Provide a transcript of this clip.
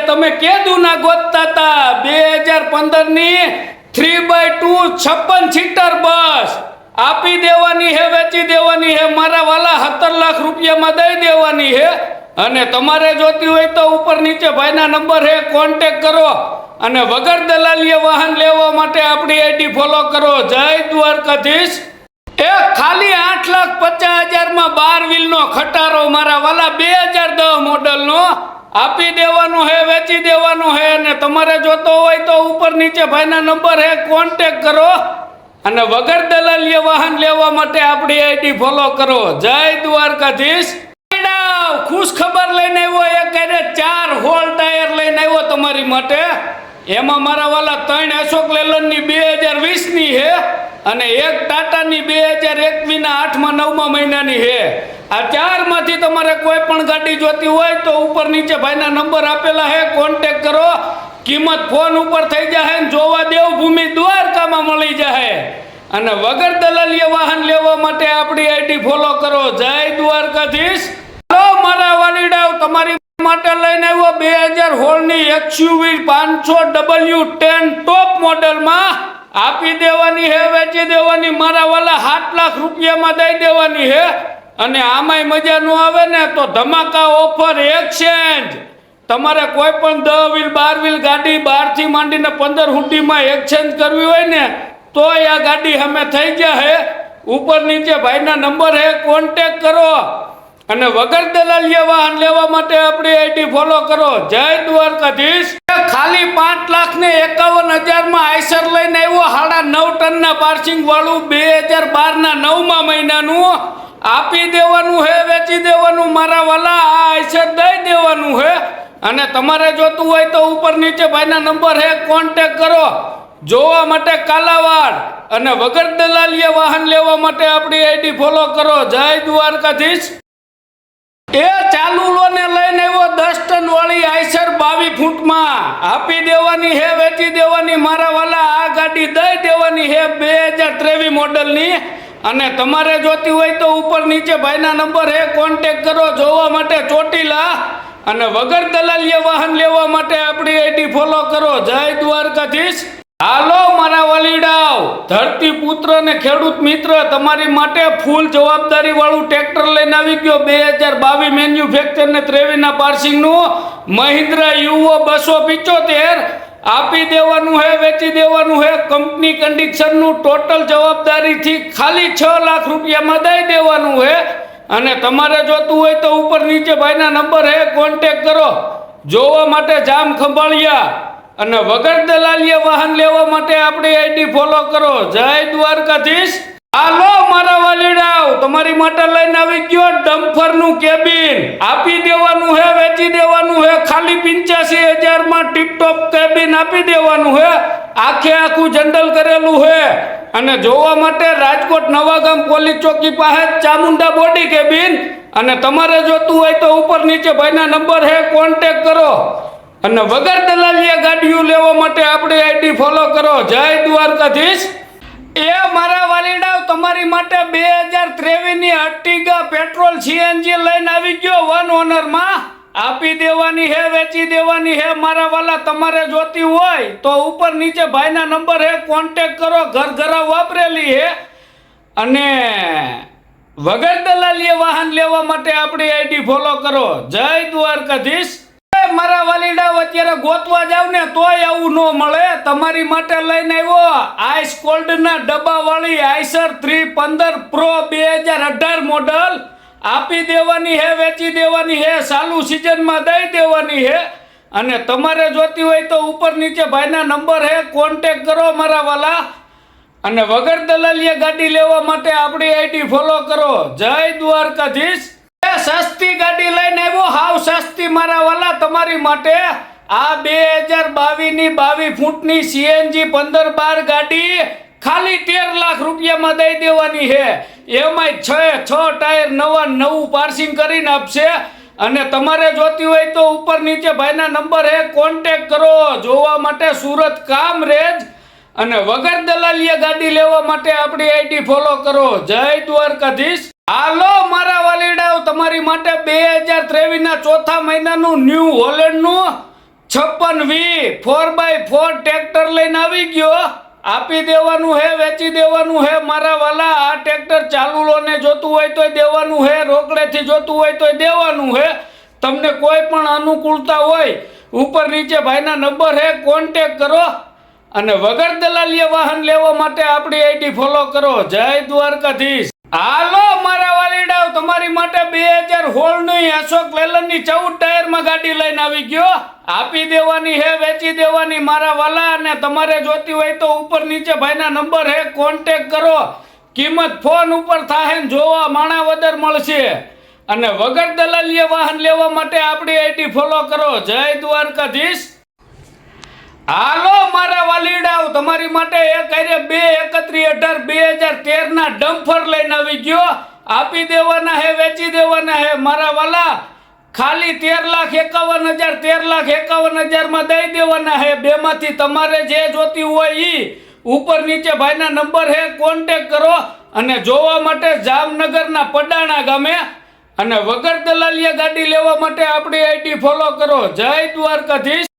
તમે કેદું ના ગોતતા હતા બે હજાર પંદરની થ્રી બાય ટુ છપ્પન સીટર બસ. આપી દેવાની હે, વેચી દેવાની હે, મારા વાલા સત્તર લાખ રૂપિયામાં દઈ દેવાની હે. અને તમારે જોતી હોય તો ઉપર નીચે ભાઈના નંબર હે કોન્ટેક કરો. અને વગર દલાલીએ વાહન લેવા માટે આપણી આઈડી ફોલો કરો. જય દ્વારકાધીશ. એ ખાલી આઠ લાખ પચાસ હજારમાં બાર વ્હીલનો ખટારો મારા વાલા બે હજાર દસ મોડલનો આપી દેવાનું હે, વેચી દેવાનું હે અને તમારે જોતો હોય તો ઉપર નીચે ભાઈના નંબર હે કોન્ટેક કરો અને વગર દલાલીએ વાહન લેવા માટે આપણી આઈડી ફોલો કરો. જય દ્વારકાધીશ. ખુશ ખબર લઈને આવ્યો, એક એને ચાર હોલ ટાયર લઈને આવ્યો તમારી માટે. એમાં મારા વાલા ત્રણ અશોક લેલનની બે હજાર વીસની છે અને એક ટાટાની બે હજાર એકવીસના આઠમા નવમા મહિનાની છે આ ચારમાંથી તમારે કોઈ પણ ગાડી જોતી હોય તો ઉપર નીચે ભાઈના નંબર આપેલા છે કોન્ટેક કરો. કિંમત ફોન ઉપર થઈ ને જોવા દેવભૂમિ દ્વારકામાં મળી જાય અને વગર દલાલીએ વાહન લેવા માટે આપણી આઈડી ફોલો કરો. જય દ્વારકાધીશ. મારા વાલીડાઓ તમારી માટે લઈને આવ્યો બે હજાર હોળની એક્સયુવી પાંચસો ડબલ્યુ ટેન ટોપ મોડલમાં. આપી દેવાની હે, વેચી દેવાની, મારા વાલા સાત લાખ રૂપિયામાં દઈ દેવાની હે. અને આમાંય મજા ન આવે ને તો ધમાકા ઓફર એક્સચેન્જ તમારે કોઈ પણ દસ વ્હીલ, બાર વ્હીલ ગાડી બારથી માંડીને પંદર હુંડીમાં એક્સચેન્જ કરવી હોય ને, તોય આ ગાડી અમે થઈ ગયા હે. ઉપર નીચે ભાઈના નંબર હે કોન્ટેક કરો. અને વગર દલાલિયા વાહન લેવા માટે આપણી આઈડી ફોલો કરો. જય દ્વારકાધીશ. ખાલી પાંચ લાખ ને એકાવન હજારમાં આઈસર લઈને આવ્યો સાડા નવ ટનના પાર્સિંગ વાળું બે હજાર બારના નવમા મહિનાનું. આપી દેવાનું હે, વેચી દેવાનું, મારા વાલા, આ આઈસર દઈ દેવાનું હે. અને તમારે જોતું હોય તો ઉપર નીચે ભાઈના નંબર હે કોન્ટેક કરો. જોવા માટે કાલાવાડ અને વગર દલાલીએ વાહન લેવા માટે આપણી આઈડી ફોલો કરો. જય દ્વારકાધીશ. એ ચાલુ લોને લઈને આવ્યો દસ ટન વાળી આઈસર બાવીસ ફૂટમાં. આપી દેવાની હે, વેચી દેવાની, મારા વાલા, આ ગાડી દઈ દેવાની હે, બે હજાર ત્રેવીસ મોડલની. અને તમારે જોતી હોય તો ઉપર નીચે ભાઈના નંબર હે કોન્ટેક કરો, જોવા માટે ચોટીલા. અને વગર દલાલીએ વાહન લેવા માટે આપણી આઈડી ફોલો કરો. જય દ્વારકાધીશ. હાલો, મારા વલીડાઓ. ધરતી પુત્ર ને ખેડૂત મિત્ર, તમારી માટે ફૂલ જવાબદારી વાળું ટ્રેક્ટર લઈને આવી ગયો બે હજાર બાવીસ મેન્યુફેક્ચર ને ત્રેવીસના પાર્સિંગનું મહિન્દ્રા યુવો બસો પિચોતેર. આપી દેવાનું હે, વેચી દેવાનું હે કંપની કન્ડિશનનું ટોટલ જવાબદારીથી ખાલી છ લાખ રૂપિયામાં દઈ દેવાનું હે. અને તમારે જોતું હોય તો ઉપર નીચે ભાઈના નંબર હે કોન્ટેક કરો. જોવા માટે જામ ખંભાળિયા. અને વગર દલાલીએ વાહન લેવા માટે આપણી આઈડી ફોલો કરો. જય દ્વારકાધીશ. હાલો! માટે લઈને આવી ગયો ડમ્ફરનું કેબિન આપી દેવાનું હે, વેચી દેવાનું હે, ખાલી પિંચ્યાસી હજારમાં ટીપટોપ કેબિન આપી દેવાનું હે. આખે આખું જનરલ કરેલું હે. અને જોવા માટે રાજકોટ નવાગામ પોલીસ ચોકી પાસે ચામુંડા બોડી કેબિન અને તમારે જોતું હોય તો ઉપર નીચે ભાઈના નંબર હે કોન્ટેક કરો. અને વગર દલાલીએ ગાડીઓ લેવા માટે આપણી આઈડી ફોલો કરો. જય દ્વારકાધીશ. એ મારા વાલીડાઓ તમારી માટે બે હજાર ત્રેવીસની અર્ટિગા પેટ્રોલ સીએનજી લઈને આવી ગયો વન ઓનરમાં. આપી દેવાની હે, વેચી દેવાની હે, મારા વાલા તમારે જોતી હોય તો ઉપર નીચે ભાઈના નંબર હે કોન્ટેક કરો, ઘર ઘરા વાપરેલી હે. અને વગર દલાલીએ વાહન લેવા માટે આપણી આઈડી ફોલો કરો. જય દ્વારકાધીશ. મારા વાલીડાઓ અત્યારે ગોતવા જાવ ને તોય આવું ન મળે. તમારી માટે લઈને આવ્યો આઈસ કોલ્ડ ના ડબ્બા વાળી આઈસર થ્રી પંદર પ્રો બે હજાર અઢાર મોડલ. આપી દેવાની હે, વેચી દેવાની હે, ચાલુ સિઝનમાં દઈ દેવાની હે. અને તમારે જોતી હોય તો ઉપર નીચે ભાઈના નંબર હે કોન્ટેક કરો મારા વાલા. અને વગર દલાલીએ ગાડી લેવા માટે આપણી આઈડી ફોલો કરો. જય દ્વારકાધીશ. સસ્તી ગાડી લઈને આવ્યો. હાવ સસ્તી મારા વાલા, તમારી માટે આ બે હજાર બાવીસની બાવીસ ફૂટની સીએનજી પંદર બાર ગાડી ખાલી તેર લાખ રૂપિયામાં દઈ દેવાની છે. એમાંય છ છ ટાયર નવા, નવું પાર્સિંગ કરીને આપશે. અને તમારે જોતી હોય તો ઉપર નીચે ભાઈના નંબર હે કોન્ટેક કરો. જોવા માટે સુરત કામ રેજ અને વગર દલાલીએ ગાડી લેવા માટે આપણી આઈડી ફોલો કરો. જય દ્વારકાધીશ. હાલો મારા વાલીડાઓ, તમારી માટે બે હજાર ત્રેવીસના ચોથા મહિનાનું ન્યૂ હોલેન્ડનું છપ્પન V four by four tractor લઈને આવી ગયો. આપી દેવાનું હે, વેચી દેવાનું હે, મારા વાલા, આ ટ્રેક્ટર ચાલુ લોને જોતું હોય તોય દેવાનું હે, રોકડેથી જોતું હોય તોય દેવાનું હે. તમને કોઈ પણ અનુકૂળતા હોય, ઉપર નીચે ભાઈના નંબર હે કોન્ટેક કરો. અને વગર દલાલીએ વાહન લેવા માટે આપણી આઈડી ફોલો કરો. જય દ્વારકાધીશ. હાલો, મારા વાલીડાઓ, તમારી માટે બે હજાર સોળની અશોક લેલનની ચૌદ ટાયરમાં ગાડી લઈને આવી ગયો. આપી દેવાની હે, વેચી દેવાની મારા વાલા, અને તમારે જોતી હોય તો ઉપર નીચે ભાઈના નંબર હે કોન્ટેક કરો. કિંમત ફોન ઉપર થાય જોવા જોવા માણાવદર મળશે. અને વગર દલાલીએ વાહન લેવા માટે આપણી આઈડી ફોલો કરો. જય દ્વારકાધીશ. હાલો, મારા વાલીડાઓ, તમારી માટે એક અરે બે એકત્રીસ અઢાર બે હજાર તેર ના ડમ્ફર લઈને આવી ગયો. આપી દેવાના હે, વેચી દેવાના હે, મારા વાલા. ખાલી તેર લાખ એકાવન હજાર, તેર લાખ એકાવન હજારમાં દઈ દેવાના હે. બેમાંથી તમારે જે જોતી હોય એ ઉપર નીચે ભાઈના નંબર હે કોન્ટેક કરો અને જોવા માટે જામનગરના પડાણા ગામે અને વગર દલાલીએ ગાડી લેવા માટે આપણી આઈડી ફોલો કરો. જય દ્વારકાધીશ.